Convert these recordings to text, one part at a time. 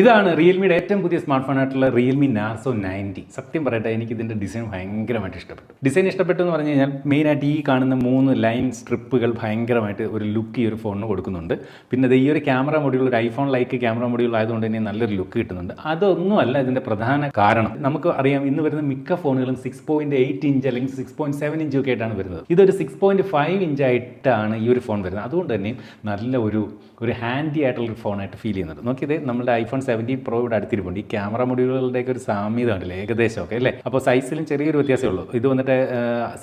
ഇതാണ് റിയൽമിയുടെ ഏറ്റവും പുതിയ സ്മാർട്ട് ഫോൺ ആയിട്ടുള്ള റിയൽമി നാർസോ നയന്റി. സത്യം പറയട്ടെ എനിക്ക് ഇതിന്റെ ഡിസൈൻ ഭയങ്കരമായിട്ട് ഇഷ്ടപ്പെട്ടു. ഡിസൈൻ ഇഷ്ടപ്പെട്ടു എന്ന് പറഞ്ഞു കഴിഞ്ഞാൽ മെയിനായിട്ട് ഈ കാണുന്ന മൂന്ന് ലൈൻ സ്ട്രിപ്പുകൾ ഭയങ്കരമായിട്ട് ഒരു ലുക്ക് ഈ ഒരു ഫോണിന് കൊടുക്കുന്നുണ്ട്. പിന്നെ ഇത് ഈ ഒരു ക്യാമറ മൊഡ്യൂൾ ഒരു ഐഫോൺ ലൈക്ക് ക്യാമറ മൊഡ്യൂൾ ആയതുകൊണ്ട് തന്നെ നല്ലൊരു ലുക്ക് കിട്ടുന്നുണ്ട്. അതൊന്നുമല്ല ഇതിന്റെ പ്രധാന കാരണം. നമുക്ക് അറിയാം ഇന്ന് വരുന്ന മിക്ക ഫോണുകളും സിക്സ് പോയിന്റ് എയ്റ്റ് ഇഞ്ച് അല്ലെങ്കിൽ സിക്സ് പോയിന്റ് സെവൻ ഇഞ്ച് ഒക്കെ ആയിട്ടാണ് വരുന്നത്. ഇതൊരു സിക്സ് പോയിന്റ് ഫൈവ് ഇഞ്ച് ആയിട്ടാണ് ഈ ഒരു ഫോൺ വരുന്നത്. അതുകൊണ്ട് തന്നെ നല്ല ഒരു ഒരു ഹാൻഡി ആയിട്ടുള്ള ഒരു ഫോണായിട്ട് ഫീൽ ചെയ്യുന്നുണ്ട്. നോക്കിയത് നമ്മുടെ ഐഫോൺ സെവന്റീൻ പ്രോ ഇവിടെ അടുത്തിരിപ്പുണ്ട്. ഈ ക്യാമറ മൊഡ്യൂളുകളുടെയൊക്കെ ഒരു സാമ്യത ഉണ്ടല്ലേ ഏകദേശമൊക്കെ അല്ലേ? അപ്പോൾ സൈസിലും ചെറിയൊരു വ്യത്യാസമേ ഉള്ളൂ. ഇത് വന്നിട്ട്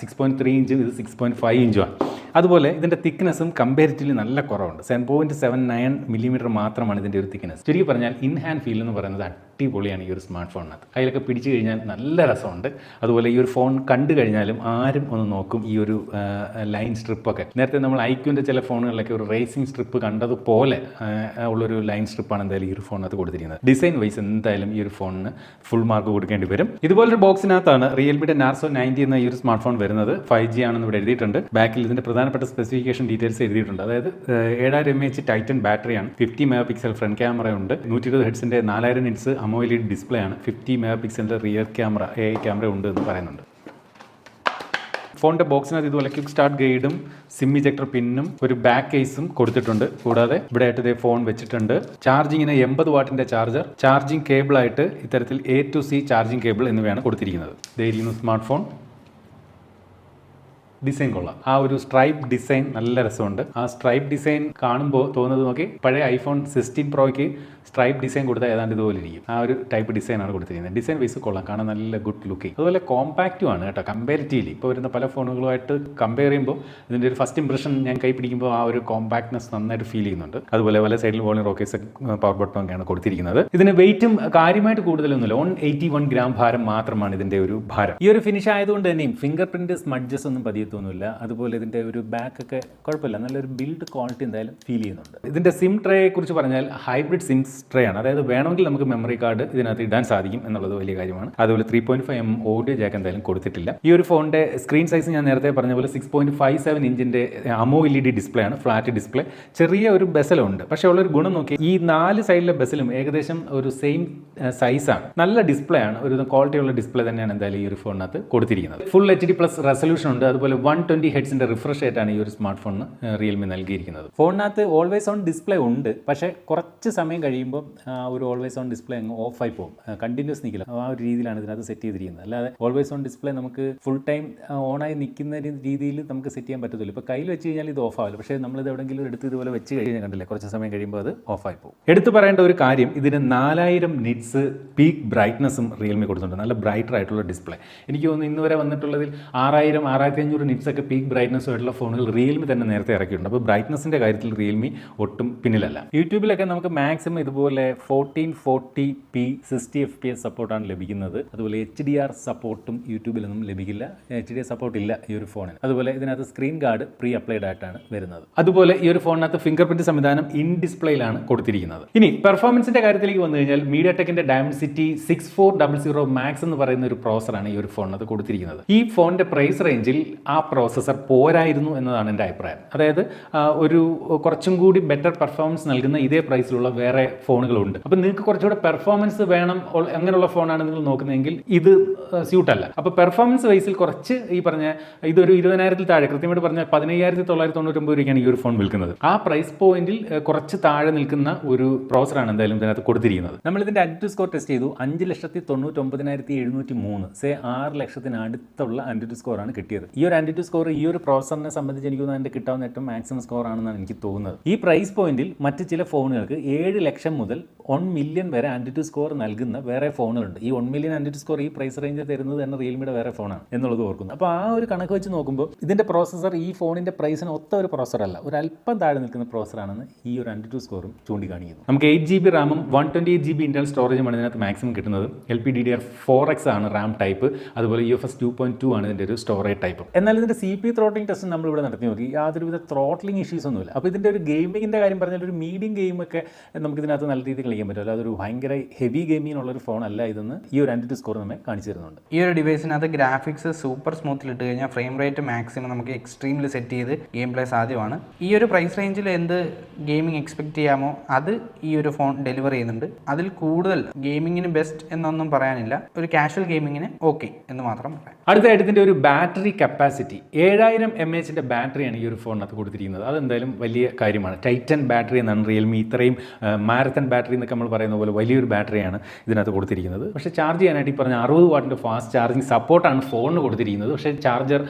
സിക്സ് പോയിന്റ് ത്രീ ഇഞ്ചും ഇത് സിക്സ് പോയിന്റ് ഫൈവ് ഇഞ്ചുമാണ്. അതുപോലെ ഇതിന്റെ തിക്നെസ്സും കമ്പാരിറ്റീവ്ലി നല്ല കുറവുണ്ട്. Seven point seven nine millimetre മാത്രമാണ് ഇതിന്റെ ഒരു തിക്നെസ് ചുരുക്കി പറഞ്ഞാൽ ഇൻ ഹാൻഡ് ഫീൽ എന്ന് പറയുന്നത് അടിപൊളിയാണ് ഈ ഒരു സ്മാർട്ട് ഫോണിനകത്ത് അതിലൊക്കെ പിടിച്ചു കഴിഞ്ഞാൽ നല്ല രസമുണ്ട്. അതുപോലെ ഈ ഒരു ഫോൺ കണ്ടു കഴിഞ്ഞാലും ആരും ഒന്ന് നോക്കും ഈ ഒരു ലൈൻ സ്ട്രിപ്പൊക്കെ. നേരത്തെ നമ്മൾ ഐക്യുവിന്റെ ചില ഫോണുകളിലൊക്കെ ഒരു റേസിംഗ് സ്ട്രിപ്പ് കണ്ടതുപോലെ ഉള്ളൊരു ലൈൻ സ്ട്രിപ്പാണ് എന്തായാലും ഈ ഒരു ഫോണിനകത്ത് കൊടുത്തിരിക്കുന്നത്. ഡിസൈൻ വൈസ് എന്തായാലും ഈ ഒരു ഫോണിന് ഫുൾ മാർക്ക് കൊടുക്കേണ്ടി വരും. ഇതുപോലൊരു ബോക്സിനകത്താണ് റിയൽമിയുടെ നാർസോ നയന്റി എന്ന ഈ ഒരു സ്മാർട്ട് ഫോൺ വരുന്നത്. ഫൈവ് ജി ആണെന്ന് ഇവിടെ എഴുതിയിട്ടുണ്ട്. ബാക്കിൽ ഇതിന്റെ പ്രധാനപ്പെട്ട സ്പെസിഫിക്കേഷൻ ഡീറ്റെയിൽസ് എഴുതിയിട്ടുണ്ട്. അതായത് ഏഴായിരം എം എച്ച് ടൈറ്റൻ ബാറ്ററിയാണ് fifty mega pixel front camera ഉണ്ട്. നൂറ്റി ഇരുപത് ഹെഡ്സിന്റെ നാലായിരം ഇൻസ് അമോയിലിഡ് ഡിസ്പ്ലേ ആണ്. ഫിഫ്റ്റി മെഗാ പിക്സലിന്റെ റിയർ ക്യാമറ എ ക്യാമറ ഉണ്ട് എന്ന് പറയുന്നുണ്ട്. ഫോണിന്റെ ബോക്സിനകത്ത് ഇതുപോലെ ക്വിക്ക് സ്റ്റാർട്ട് ഗൈഡും സിം ഇജക്ടർ പിന്നും ഒരു ബാക്ക് കേസും കൊടുത്തിട്ടുണ്ട്. കൂടാതെ ഇവിടെ ആയിട്ട് ഇതേ ഫോൺ വെച്ചിട്ടുണ്ട്. ചാർജിങ്ങിന് എൺപത് വാട്ടിന്റെ ചാർജർ ചാർജിങ് കേബിളായിട്ട് ഇത്തരത്തിൽ A to C charging cable എന്നിവയാണ് കൊടുത്തിരിക്കുന്നത്. ഇതായിരിക്കുന്നു സ്മാർട്ട് ഫോൺ ഡിസൈൻ കൊള്ളാം. ആ ഒരു സ്ട്രൈപ്പ് ഡിസൈൻ നല്ല രസമുണ്ട്. ആ സ്ട്രൈപ്പ് ഡിസൈൻ കാണുമ്പോൾ തോന്നുന്നത് നോക്കി പഴയ ഐഫോൺ സിക്സ്റ്റീൻ പ്രോയ്ക്ക് സ്ട്രൈപ്പ് ഡിസൈൻ കൊടുത്താൽ ഏതാണ്ട് ഇതുപോലെ ഇരിക്കും. ആ ഒരു ടൈപ്പ് ഡിസൈനാണ് കൊടുത്തിരിക്കുന്നത്. ഡിസൈൻ വൈസ് കൊള്ളാം. കാണാൻ നല്ല ഗുഡ് ലുക്കിംഗ് അതുപോലെ കോമ്പാക്റ്റും ആണ് കേട്ടോ. കമ്പാരിറ്റീവ്ലി ഇപ്പോൾ വരുന്ന പല ഫോണുകളുമായിട്ട് കമ്പയർ ചെയ്യുമ്പോൾ ഇതിന്റെ ഒരു ഫസ്റ്റ് ഇംപ്രഷൻ ഞാൻ കൈ പിടിക്കുമ്പോൾ ആ ഒരു കോമ്പാക്ട്നെസ് നന്നായിട്ട് ഫീൽ ചെയ്യുന്നുണ്ട്. അതുപോലെ പല സൈഡിൽ വോളിംഗ് റോക്കേസ് പവർ ബട്ടൺ ഒക്കെയാണ് കൊടുത്തിരിക്കുന്നത്. ഇതിന് വെയിറ്റും കാര്യമായിട്ട് കൂടുതലൊന്നുമില്ല. ഓൺ എയ്റ്റി വൺ ഗ്രാം ഭാരം മാത്രമാണ് ഇതിന്റെ ഒരു ഭാരം. ഈ ഒരു ഫിനിഷ് ആയതുകൊണ്ട് തന്നെയും ഫിംഗർ പ്രിന്റ് സ്മഡ്ജസ് ഒന്നും പതിയത്തൊന്നുമില്ല. അതുപോലെ ഇതിന്റെ ഒരു ബാക്ക് ഒക്കെ കുഴപ്പമില്ല. നല്ലൊരു ബിൽഡ് ക്വാളിറ്റി എന്തായാലും ഫീൽ ചെയ്യുന്നുണ്ട്. ഇതിന്റെ സിം ട്രേയെ കുറിച്ച് പറഞ്ഞാൽ ഹൈബ്രിഡ് സിം ട്രേ ആണ്. അതായത് വേണമെങ്കിൽ നമുക്ക് മെമ്മറി കാർഡ് ഇതിനകത്ത് ഇടാൻ സാധിക്കും എന്നുള്ളത് വലിയ കാര്യമാണ്. അതുപോലെ three point five M audio jack എന്തായാലും കൊടുത്തിട്ടില്ല. ഈ ഒരു ഫോണിന്റെ സ്ക്രീൻ സൈസ് ഞാൻ നേരത്തെ പറഞ്ഞ പോലെ സിക്സ് പോയിന്റ് ഫൈവ് സെവൻ ഇഞ്ചിന്റെ AMOLED display ആണ് ഫ്ലാറ്റ് ഡിസ്പ്ലേ ചെറിയ ഒരു ബെസലുണ്ട് പക്ഷേ ഉള്ളൊരു ഗുണം നോക്കി ഈ നാല് സൈഡിലെ ബെസലും ഏകദേശം ഒരു സെയിം സൈസാണ് നല്ല ഡിസ്പ്ലേ ആണ്. ഒരു ക്വാളിറ്റി ഉള്ള ഡിസ്പ്ലേ തന്നെയാണ് എന്തായാലും ഈ ഒരു ഫോണിനകത്ത് കൊടുത്തിരിക്കുന്നത്. Full H D plus resolution ഉണ്ട്. അതുപോലെ വൺ ട്വന്റി ഹെഡ്സിന്റെ റിഫ്രഷ് ആയിട്ടാണ് ഈ ഒരു സ്മാർട്ട് ഫോണിന് റിയൽമി നൽകിയിരിക്കുന്നത്. ഫോണിനകത്ത് ഓൾവേസ് ഓൺ ഡിസ്പ്ലേ ഉണ്ട്. പക്ഷേ കുറച്ച് സമയം കഴിയുമ്പോൾ ആ ഒരു ഓൾവേസ് ഓൺ ഡിസ്പ്ലേ അങ്ങ് ഓഫ് ആയി പോകും കണ്ടിന്യൂസ് നിൽക്കില്ല. ആ ഒരു രീതിയിലാണ് ഇതിനകത്ത് സെറ്റ് ചെയ്തിരിക്കുന്നത്. അല്ലാതെ ഓൾവേസ് ഓൺ ഡിസ്പ്ലേ നമുക്ക് ഫുൾ ടൈം ഓണായി നിൽക്കുന്ന രീതിയിൽ നമുക്ക് സെറ്റ് ചെയ്യാൻ പറ്റത്തില്ല. ഇപ്പോൾ കയ്യിൽ വെച്ച് കഴിഞ്ഞാൽ ഇത് ഓഫ് ആവില്ല പക്ഷേ നമ്മൾ ഇത് എവിടെയെങ്കിലും എടുത്ത് ഇതുപോലെ വെച്ച് കഴിഞ്ഞാൽ കണ്ടില്ലേ കുറച്ച് സമയം കഴിയുമ്പോൾ അത് ഓഫ് ആയി പോകും. എടുത്തു പറയേണ്ട ഒരു കാര്യം ഇതിന് നാലായിരം നിറ്റ്സ് പീക്ക് ബ്രൈറ്റ്നസ്സും റിയൽമി കൊടുത്തിട്ടുണ്ട്. നല്ല ബ്രൈറ്റർ ആയിട്ടുള്ള ഡിസ്പ്ലേ എനിക്ക് തോന്നുന്നു ഇന്ന് വരെ വന്നിട്ടുള്ളതിൽ ആറായിരം ആറായിരത്തി അഞ്ഞൂറ് നിറ്റ്സ് ഒക്കെ പീക്ക് ബ്രൈറ്റ്നസ് ആയിട്ടുള്ള ഫോണുകൾ റിയൽമി തന്നെ നേരത്തെ ഇറക്കിയിട്ടുണ്ട്. അപ്പോൾ ബ്രൈറ്റ്നസിന്റെ കാര്യത്തിൽ റിയൽമി ഒട്ടും പിന്നിലല്ല. യൂട്യൂബിലൊക്കെ നമുക്ക് മാക്സിമം ഇതുപോലെ fourteen forty P sixty F P S സപ്പോർട്ടാണ് ലഭിക്കുന്നത്. അതുപോലെ എച്ച് ഡി ആർ സപ്പോർട്ടും യൂട്യൂബിലൊന്നും ലഭിക്കില്ല. എച്ച് ഡി ആർ സപ്പോർട്ട് ഇല്ല ഈ ഒരു ഫോണിന് അതുപോലെ ഇതിനകത്ത് സ്ക്രീൻ ഗാർഡ് പ്രീ അപ്ലൈഡ് ആയിട്ടാണ് വരുന്നത്. അതുപോലെ ഈ ഒരു ഫോണിനകത്ത് ഫിംഗർ പ്രിന്റ് സംവിധാനം ഇൻ ഡിസ്പ്ലേയിലാണ് കൊടുത്തിരിക്കുന്നത്. ഇനി പെർഫോമൻസിന്റെ കാര്യത്തിലേക്ക് വന്നു കഴിഞ്ഞാൽ media ടെക്കിന്റെ Dimensity six four double zero max എന്ന് പറയുന്ന ഒരു പ്രോസറാണ് ഈ ഒരു ഫോണിനകത്ത് കൊടുത്തിരിക്കുന്നത്. ഈ ഫോണിന്റെ പ്രൈസ് റേഞ്ചിൽ ആ പ്രോസസർ പോരായിരുന്നു എന്നതാണ് എന്റെ അഭിപ്രായം. അതായത് ഒരു കുറച്ചും കൂടി ബെറ്റർ പെർഫോമൻസ് നൽകുന്ന ഇതേ പ്രൈസിലുള്ള വേറെ ഫോണുകളുണ്ട്. അപ്പം നിങ്ങൾക്ക് കുറച്ചുകൂടെ പെർഫോമൻസ് വേണം അങ്ങനെയുള്ള ഫോണാണ് നിങ്ങൾ നോക്കുന്നതെങ്കിൽ ഇത് സ്യൂട്ടല്ല അപ്പോൾ പെർഫോമൻസ് വൈസിൽ കുറച്ച് ഈ പറഞ്ഞ ഇതൊരു ഇരുപതിനായിരത്തിൽ താഴെ കൃത്യമായിട്ട് പറഞ്ഞാൽ പതിനയ്യായിരത്തി തൊള്ളായിരത്തി തൊണ്ണൂറ്റൊമ്പത് രൂപയ്ക്കാണ് ഈ ഒരു ഫോൺ വിൽക്കുന്നത്. ആ പ്രൈസ് പോയിന്റിൽ കുറച്ച് താഴെ നിൽക്കുന്ന ഒരു പ്രോസറാണ് എന്തായാലും ഇതിനകത്ത് കൊടുത്തിരിക്കുന്നത്. നമ്മൾ ഇതിന്റെ അന്റു സ്കോർ ടെസ്റ്റ് ചെയ്തു. അഞ്ച് ലക്ഷത്തി തൊണ്ണൂറ്റൊമ്പതിനായിരത്തി എഴുന്നൂറ്റി മൂന്ന്. സേ ആറ് ലക്ഷത്തിനടുത്തുള്ള അടുത്തുള്ള സ്കോർ ആണ് കിട്ടിയത്. ഈ ഒരു ആന്റിറ്റ്യൂഡ് സ്കോർ ഈ ഒരു പ്രോസറിനെ സംബന്ധിച്ച് എനിക്ക് തോന്നുന്നു അതിന്റെ കിട്ടാവുന്ന ഏറ്റവും മാക്സിമം സ്കോർ ആണെന്നാണ് എനിക്ക് തോന്നുന്നത്. ഈ പ്രൈസ് പോയിന്റിൽ മറ്റ് ചില ഫോണുകൾക്ക് ഏഴ് ലക്ഷം മുതൽ വൺ മില്യൺ വരെ ആന്റിറ്റി സ്കോർ നൽകുന്ന വേറെ ഫോണുകളുണ്ട് ഈ വൺ മില്യൺ ആന്റിറ്റി സ്കോർ ഈ പ്രൈസ് റേഞ്ചിൽ തരുന്നത് തന്നെ റിയൽമിയുടെ വേറെ ഫോണാണ് എന്നുള്ളത് ഓർക്കുന്നു. അപ്പോൾ ആ ഒരു കണക്ക് വെച്ച് നോക്കുമ്പോൾ ഇതിന്റെ പ്രോസസ്സർ ഈ ഫോണിന്റെ പ്രൈസിന് ഒത്ത ഒരു പ്രോസർ അല്ല ഒരു അല്പം താഴെ നിൽക്കുന്ന പ്രോസസ്സറാണെന്ന് ഈ ഒരു ആന്റിറ്റി സ്കോറും ചൂണ്ടിക്കാണിക്കുന്നു. നമുക്ക് എയ്റ്റ് ജി ബി റാമും one twenty eight G B Intel സ്റ്റോറേജുമാണ് ഇതിനകത്ത് മാക്സിമം കിട്ടുന്നത്. L P D D R four X ആണ് റാം ടൈപ്പ് അതുപോലെ U F S two point two ആണ് ഇതിന്റെ ഒരു സ്റ്റോറേജ് ടൈപ്പ് എന്നാൽ ഇതിന്റെ സി പി ത്രോട്ടിംഗ് ടെസ്റ്റ് നമ്മൾ ഇവിടെ നടത്തി നോക്കി. യാതൊരുവിധ ത്രോട്ട്ലിംഗ് ഇഷ്യൂസ് ഒന്നുമില്ല. അപ്പോൾ ഇതിന്റെ ഒരു ഗെയിമിങ്ങിന്റെ കാര്യം പറഞ്ഞാൽ ഒരു മീഡിയം ഗെയിമൊക്കെ നമുക്ക് ഇതിനകത്ത് നല്ല രീതിയിൽ കളിക്കാൻ പറ്റും. അല്ലാതെ ഒരു ഭയങ്കര ഹെവി ഗെയിമിനുള്ളൊരു ഒരു ഫോൺ അല്ല ഇതെന്ന് ഈ ഒരു ആന്റിറ്റി സ്കോർ നമ്മെ കാണിച്ചു തരുന്നുണ്ട്. ഈ ഒരു ഡിവൈസിനകത്ത് ഗ്രാഫിക്സ് സൂപ്പർ സ്മൂത്തിൽ ഇട്ട് കഴിഞ്ഞാൽ ഫ്രെയിം റേറ്റ് മാക്സിമം നമുക്ക് എക്സ്ട്രീമിൽ സെറ്റ് ചെയ്ത് ഗെയിം പ്ലേ സാധ്യമാണ്. ഈ ഒരു പ്രൈസ് റേഞ്ചിൽ എന്ത് ഗെയിമിംഗ് എക്സ്പെക്ട് ചെയ്യാമോ അത് ഈ ഒരു ഫോൺ ഡെലിവർ ചെയ്യുന്നുണ്ട്. അതിൽ കൂടുതൽ ഗെയിമിങ്ങിന് ബെസ്റ്റ് എന്നൊന്നും പറയാനില്ല. ഒരു കാഷ്വൽ ഗെയിമിങ്ങിന് ഓക്കെ എന്ന് മാത്രം പറയാം. അടുത്തതായിട്ട് ഇതിന്റെ ഒരു ബാറ്ററി കപ്പാസിറ്റി ഏഴായിരം എം എച്ചിന്റെ ബാറ്ററിയാണ് ഈ ഒരു ഫോണിനകത്ത് കൊടുത്തിരിക്കുന്നത്. അതെന്തായാലും വലിയ കാര്യമാണ്. ടൈറ്റൻ ബാറ്ററി എന്നാണ് റിയൽമി ഇത്രയും മാരത്തൺ ബാറ്ററി എന്നൊക്കെ നമ്മൾ പറയുന്ന പോലെ വലിയൊരു ബാറ്ററിയാണ് ഇതിനകത്ത് കൊടുത്തിരിക്കുന്നത്. പക്ഷേ ചാർജ് ചെയ്യാനായിട്ട് ഈ പറഞ്ഞ അറുപത് വാട്ടിന്റെ ഫാസ്റ്റ് ചാർജിങ് സപ്പോർട്ടാണ് ഫോണിന് കൊടുത്തിരിക്കുന്നത്. പക്ഷേ ചാർജർ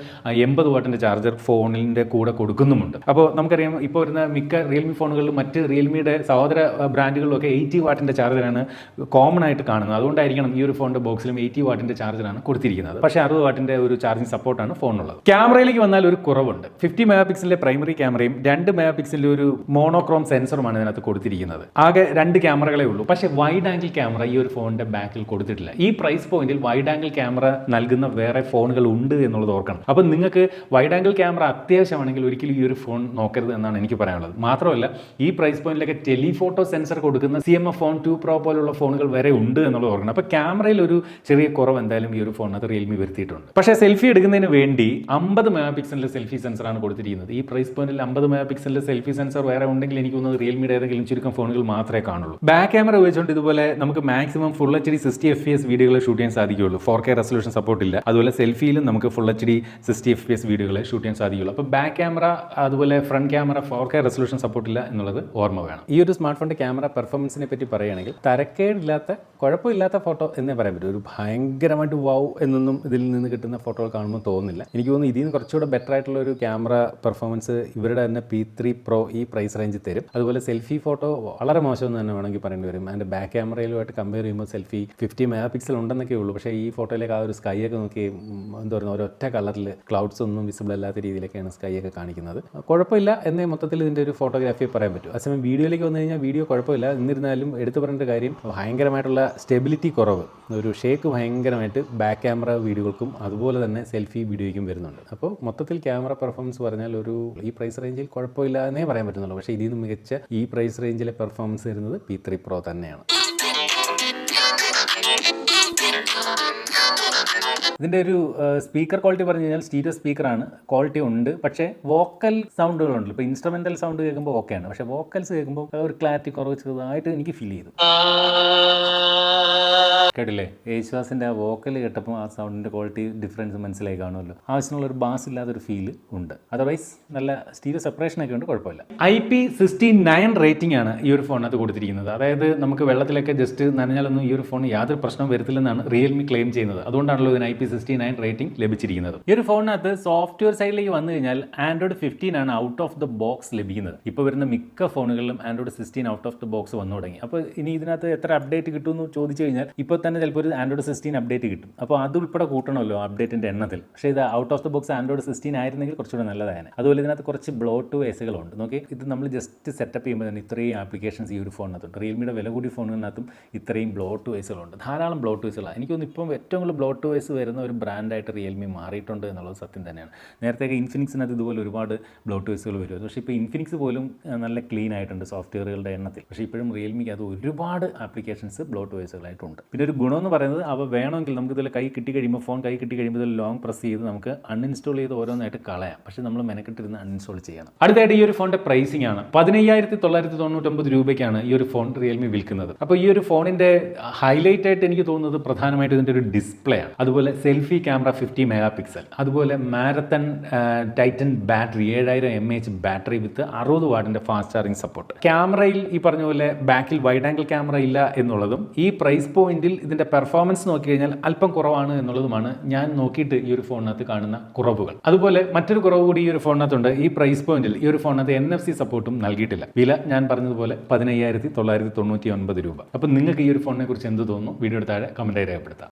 എൺപത് വാട്ടിന്റെ ചാർജർ ഫോണിന്റെ കൂടെ കൊടുക്കുന്നുമുണ്ട്. അപ്പോൾ നമുക്കറിയാം ഇപ്പോൾ വരുന്ന മിക്ക റിയൽമി ഫോണുകളിലും മറ്റ് റിയൽമിയുടെ സഹോദര ബ്രാൻഡുകളിലൊക്കെ എയ്റ്റി വാട്ടിന്റെ ചാർജറാണ് കോമൺ ആയിട്ട് കാണുന്നത്. അതുകൊണ്ടായിരിക്കണം ഈ ഒരു ഫോണിന്റെ ബോക്സിലും എയ്റ്റി വാട്ടിന്റെ ചാർജറാണ് കൊടുത്തിരിക്കുന്നത്. പക്ഷേ അറുപത് വാട്ടിന്റെ ഒരു ചാർജിങ് സപ്പോർട്ടാണ് ഫോണിനുള്ളത്. ക്യാമറയിലേക്ക് വന്നാൽ ഒരു കുറവുണ്ട്. ഫിഫ്റ്റി മെഗാ പിക്സലിന്റെ പ്രൈമറി ക്യാമറയും രണ്ട് മെഗാ പിക്സലിന്റെ ഒരു മോണോക്രോം സെൻസറുമാണ് ഇതിനകത്ത് കൊടുത്തിരിക്കുന്നത്. ആകെ രണ്ട് ക്യാമറകളേ ഉള്ളൂ. പക്ഷേ വൈഡ് ആംഗിൾ ക്യാമറ ഈ ഒരു ഫോണിന്റെ ബാക്കിൽ കൊടുത്തിട്ടില്ല. ഈ പ്രൈസ് പോയിന്റിൽ വൈഡ് ആംഗിൾ ക്യാമറ നൽകുന്ന വേറെ ഫോണുകൾ ഉണ്ട് എന്നുള്ളത് ഓർക്കണം. അപ്പം നിങ്ങൾക്ക് വൈഡ് ആംഗിൾ ക്യാമറ അത്യാവശ്യമാണെങ്കിൽ ഒരിക്കലും ഈ ഒരു ഫോൺ നോക്കരുത് എന്നാണ് എനിക്ക് പറയാനുള്ളത്. മാത്രമല്ല ഈ പ്രൈസ് പോയിന്റിലൊക്കെ ടെലിഫോട്ടോ സെൻസർ കൊടുക്കുന്ന C M F phone two pro പോലുള്ള ഫോണുകൾ വരെ ഉണ്ട് എന്നുള്ളത് ഓർക്കണം. അപ്പോൾ ക്യാമറയിൽ ഒരു ചെറിയ കുറവ് എന്തായാലും ഈ ഒരു ഫോണിനകത്ത് റിയൽമി വരുത്തിയിട്ടുണ്ട്. പക്ഷേ സെൽഫി എടുക്കുന്നതിന് വേണ്ടി അമ്പത് മെഗാ പിക്സലിന്റെ സെൽഫി സെൻസറാണ് കൊടുത്തിരിക്കുന്നത്. ഈ പ്രൈസ് പോയിന്റിൽ അമ്പത് മെഗാ പിക്സലിന്റെ സെൽഫി സെൻസർ വേറെ ഉണ്ടെങ്കിൽ എനിക്ക് തോന്നുന്നത് റിയൽമിയുടെ ഏതെങ്കിലും ചുരുക്കം ഫോണുകൾ മാത്രമേ കാണുള്ളൂ. ബാക്ക് ക്യാമറ ഉപയോഗിച്ചുകൊണ്ട് ഇതുപോലെ നമുക്ക് maximum full H D sixty F P S വീഡിയോകൾ ഷൂട്ട് ചെയ്യാൻ സാധിക്കുകയുള്ളൂ. ഫോർ കെ റെസൊല്യൂഷൻ സപ്പോർട്ട് ഇല്ല. അതുപോലെ സെൽഫിയിലും നമുക്ക് full H D sixty F P S വീഡിയോകൾ ഷൂട്ട് ചെയ്യാൻ സാധിക്കുകയുള്ളൂ. അപ്പോൾ ബാക്ക് ക്യാമറ അതുപോലെ front camera four K resolution support ഇല്ല എന്നുള്ളത് ഓർമ്മ വേണം. ഈ ഒരു സ്മാർട്ട് ഫോണിന്റെ ക്യാമറ പെർഫോമൻസിനെ പറ്റി പറയുകയാണെങ്കിൽ തരക്കേടില്ലാത്ത കുഴപ്പമില്ലാത്ത ഫോട്ടോ എന്നേ പറയാൻ പറ്റും. ഒരു ഭയങ്കരമായിട്ട് വൗ എന്നൊന്നും ഇതിൽ നിന്ന് കിട്ടുന്ന ഫോട്ടോകൾ കാണുമ്പോൾ തോന്നുന്നില്ല. എനിക്ക് തോന്നുന്നു ഇതിൽ നിന്ന് കുറച്ചുകൂടെ ബെറ്റർ ആയിട്ടുള്ള ഒരു ക്യാമറ പെർഫോമൻസ് ഇവരുടെ തന്നെ പി ത്രീ പ്രോ ഈ പ്രൈസ് റേഞ്ചിൽ തരും. അതുപോലെ സെൽഫി ഫോട്ടോ വളരെ മോശമെന്ന് തന്നെ വേണമെങ്കിൽ പറയേണ്ടി വരും. അതിന്റെ ബാക്ക് ക്യാമറയിലുമായിട്ട് കമ്പയർ ചെയ്യുമ്പോൾ സെൽഫി ഫിഫ്റ്റി മെഗാ പിക്സൽ ഉണ്ടെന്നൊക്കെ ഉള്ളൂ. പക്ഷേ ഈ ഫോട്ടോയിലേക്ക് ആ ഒരു സ്കൈ ഒക്കെ നോക്കി എന്താ പറയുക ഒരൊറ്റ കളറിൽ ക്ലൗഡ്സ് ഒന്നും വിസിബിൾ അല്ലാത്ത രീതിയിലൊക്കെയാണ് സ്കൈ ഒക്കെ കാണിക്കുന്നത്. കുഴപ്പമില്ല. എന്നേ മൊത്തത്തിൽ ഇതിന്റെ ഒരു ഫോട്ടോഗ്രാഫി പറയാൻ പറ്റും. അതേസമയം വീഡിയോയിലേക്ക് വന്നു കഴിഞ്ഞാൽ വീഡിയോ കുഴപ്പമില്ല. എന്നിരുന്നാലും എടുത്തു പറഞ്ഞ കാര്യം ഭയങ്കരമായിട്ടുള്ള സ്റ്റെബിലിറ്റി കുറവ്. ഒരു ഷേക്ക് ഭയങ്കരമായിട്ട് ബാക്ക് ക്യാമറ വീഡിയോകൾക്കും അതുപോലെ തന്നെ സെൽഫി വീഡിയോയ്ക്കും വരുന്നുണ്ട്. അപ്പോൾ മൊത്തത്തിൽ ക്യാമറ പെർഫോമൻസ് പറഞ്ഞാൽ ഒരു ഈ പ്രൈസ് റേഞ്ചിൽ കുഴപ്പമില്ല എന്നേ പറയാൻ പറ്റുന്നുള്ളൂ. പക്ഷേ ഇതിൽ നിന്ന് മികച്ച ഈ പ്രൈസ് റേഞ്ചിലെ പെർഫോമൻസ് വരുന്നത് പി ത്രീ പ്രോ തന്നെയാണ്. ഇതിന്റെ ഒരു സ്പീക്കർ ക്വാളിറ്റി പറഞ്ഞു കഴിഞ്ഞാൽ സ്റ്റീരിയോ സ്പീക്കറാണ്. ക്വാളിറ്റി ഉണ്ട്. പക്ഷേ വോക്കൽ സൗണ്ടുകളുണ്ട് ഇപ്പോൾ ഇൻസ്ട്രുമെന്റൽ സൗണ്ട് കേൾക്കുമ്പോൾ ഓക്കെയാണ്. പക്ഷേ വോക്കൽസ് കേൾക്കുമ്പോൾ ഒരു ക്ലാരിറ്റി കുറവ് ചെറുതായിട്ട് എനിക്ക് ഫീൽ ചെയ്തു. കേട്ടില്ലേ? യേശുദാസിന്റെ ആ വോക്കൽ കേട്ടപ്പോൾ ആ സൗണ്ടിന്റെ ക്വാളിറ്റി ഡിഫറൻസ് മനസ്സിലായി കാണുമല്ലോ. ആവശ്യമുള്ള ഒരു ബാസ് ഇല്ലാത്തൊരു ഫീൽ ഉണ്ട്. അതർവൈസ് നല്ല സ്റ്റീരിയോ സെപ്പറേഷൻ ഒക്കെ ഉണ്ട് കുഴപ്പമില്ല. I P sixty nine rating ആണ് ഈ ഒരു ഫോണിനകത്ത് കൊടുത്തിരിക്കുന്നത്. അതായത് നമുക്ക് വെള്ളത്തിലൊക്കെ ജസ്റ്റ് നനഞ്ഞാലൊന്നും ഈ ഒരു ഫോൺ യാതൊരു പ്രശ്നവും വരത്തില്ലെന്നാണ് റിയൽമി ക്ലെയിം ചെയ്യുന്നത്. അതുകൊണ്ടാണല്ലോ ഇതിന് I P sixty nine rating ലഭിച്ചിരിക്കുന്നത്. ഈ ഒരു ഫോണിനകത്ത് സോഫ്റ്റ്വെയർ സൈഡിലേക്ക് വന്നു കഴിഞ്ഞാൽ ആൻഡ്രോയിഡ് ഫിഫ്റ്റീൻ ആണ് ഔട്ട് ഓഫ് ദ ബോക്സ് ലഭിക്കുന്നത്. ഇപ്പോൾ വരുന്ന മിക്ക ഫോണുകളിലും Android sixteen out of the box വന്നു തുടങ്ങി. അപ്പോൾ ഇനി ഇതിനകത്ത് എത്ര അപ്ഡേറ്റ് കിട്ടുമെന്ന് ചോദിച്ചു കഴിഞ്ഞാൽ ഇപ്പോൾ തന്നെ ചിലപ്പോൾ ഒരു ആൻഡ്രോയിഡ് സിക്സ്റ്റീൻ അപ്ഡേറ്റ് കിട്ടും. അപ്പോൾ അത് ഉൾപ്പെടെ കൂട്ടണമല്ലോ അപ്ഡേറ്റിന്റെ എണ്ണത്തിൽ. പക്ഷേ ഇത് out of the box Android sixteen ആയിരുന്നെങ്കിൽ കുറച്ചുകൂടെ നല്ലതാണ് അതുപോലെ ഇതിനകത്ത് കുറച്ച് ബ്ലോട്ട് വേസുകളുണ്ട് നോക്കി ഇത് നമ്മൾ ജസ്റ്റ് സെറ്റപ്പ് ചെയ്യുമ്പോൾ തന്നെ ഇത്രയും ആപ്ലിക്കേഷൻസ് ഈ ഒരു ഫോണിനകത്തുണ്ട്. റിയൽമിയുടെ വില കൂടി ഫോണിനകത്തും ഇത്രയും ബ്ലോട്ട് വേസുകളുണ്ട് ധാരാളം ബ്ലോട്ട് വേസുകളാണ് എനിക്കൊന്നും ഇപ്പം ഏറ്റവും കൂടുതൽ ബ്ലോട്ട് വേസ് വരുന്ന ഒരു ബ്രാൻഡായിട്ട് റിയൽമി മാറിയിട്ടുണ്ട് എന്നുള്ളത് സത്യം തന്നെയാണ്. നേരത്തെ ഇൻഫിനിക്സിനകത്ത് ഇതുപോലെ ഒരുപാട് ബ്ലോട്ട് വേസുകൾ വരുമായിരുന്നു പക്ഷേ ഇപ്പോൾ ഇൻഫിനിക്സ് പോലും നല്ല ക്ലീൻ ആയിട്ടുണ്ട് സോഫ്റ്റ്വെയറുകളുടെ എണ്ണത്തിൽ. പക്ഷേ ഇപ്പോഴും റിയൽമിക്ക് അത് ഒരുപാട് ആപ്ലിക്കേഷൻസ് ബ്ലോട്ട്വേസുകളായിട്ടുണ്ട് പിന്നെ ഒരു ഗുണമെന്ന് പറയുന്നത് അവ വേണമെങ്കിൽ നമുക്ക് ഇതിൽ കൈ കിട്ടി കഴിയുമ്പോൾ ഫോൺ കൈ കിട്ടി കഴിയുമ്പോൾ ഇതിൽ ലോങ് പ്രസ് ചെയ്ത് നമുക്ക് അൺഇൻസ്റ്റാൾ ചെയ്ത് ഓരോന്നായിട്ട് കളയാം. പക്ഷേ നമ്മൾ മെനക്കെട്ടിരുന്ന് അൺഇൻസ്റ്റാൾ ചെയ്യണം. അടുത്തായിട്ട് ഈ ഒരു ഫോണിന്റെ പ്രൈസിംഗ് ആണ്. പതിനയ്യായിരത്തി തൊള്ളായിരത്തി തൊണ്ണൂറ്റൊമ്പത് രൂപയ്ക്കാണ് ഈ ഒരു ഫോൺ റിയൽമി വിൽക്കുന്നത്. അപ്പോൾ ഈ ഒരു ഫോണിന്റെ ഹൈലൈറ്റ് ആയിട്ട് എനിക്ക് തോന്നുന്നത് പ്രധാനമായിട്ടും ഇതിന്റെ ഒരു ഡിസ്പ്ലേ ആണ്. അതുപോലെ selfie camera fifty mega pixel അതുപോലെ മാരത്തൺ ടൈറ്റൻ ബാറ്ററി ഏഴായിരം എം എച്ച് ബാറ്ററി വിത്ത് അറുപത് വാട്ടിന്റെ ഫാസ്റ്റ് ചാർജിങ് സപ്പോർട്ട്. ക്യാമറയിൽ ഈ പറഞ്ഞ പോലെ ബാക്കിൽ വൈഡ് ആംഗിൾ ക്യാമറ ഇല്ല എന്നുള്ളതും ഈ പ്രൈസ് പോയിന്റിൽ ഇതിന്റെ പെർഫോമൻസ് നോക്കി കഴിഞ്ഞാൽ അല്പം കുറവാണ് എന്നുള്ളതുമാണ് ഞാൻ നോക്കിയിട്ട് ഈ ഒരു ഫോണിനകത്ത് കാണുന്ന കുറവുകൾ. അതുപോലെ മറ്റൊരു കുറവ് കൂടി ഈ ഒരു ഫോണിനകത്തുണ്ട് ഈ പ്രൈസ് പോയിന്റിൽ ഈ ഒരു ഫോണിനകത്ത് എൻ എഫ് സി സപ്പോർട്ടും നൽകിയിട്ടില്ല. വില ഞാൻ പറഞ്ഞതുപോലെ പതിനയ്യായിരത്തി തൊള്ളായിരത്തി തൊണ്ണൂറ്റി ഒൻപത് രൂപ. അപ്പോൾ നിങ്ങൾക്ക് ഈ ഒരു ഫോണിനെ കുറിച്ച് എന്ത് തോന്നുന്നു? വീഡിയോ താഴെ കമന്റായി രേഖപ്പെടുത്താം.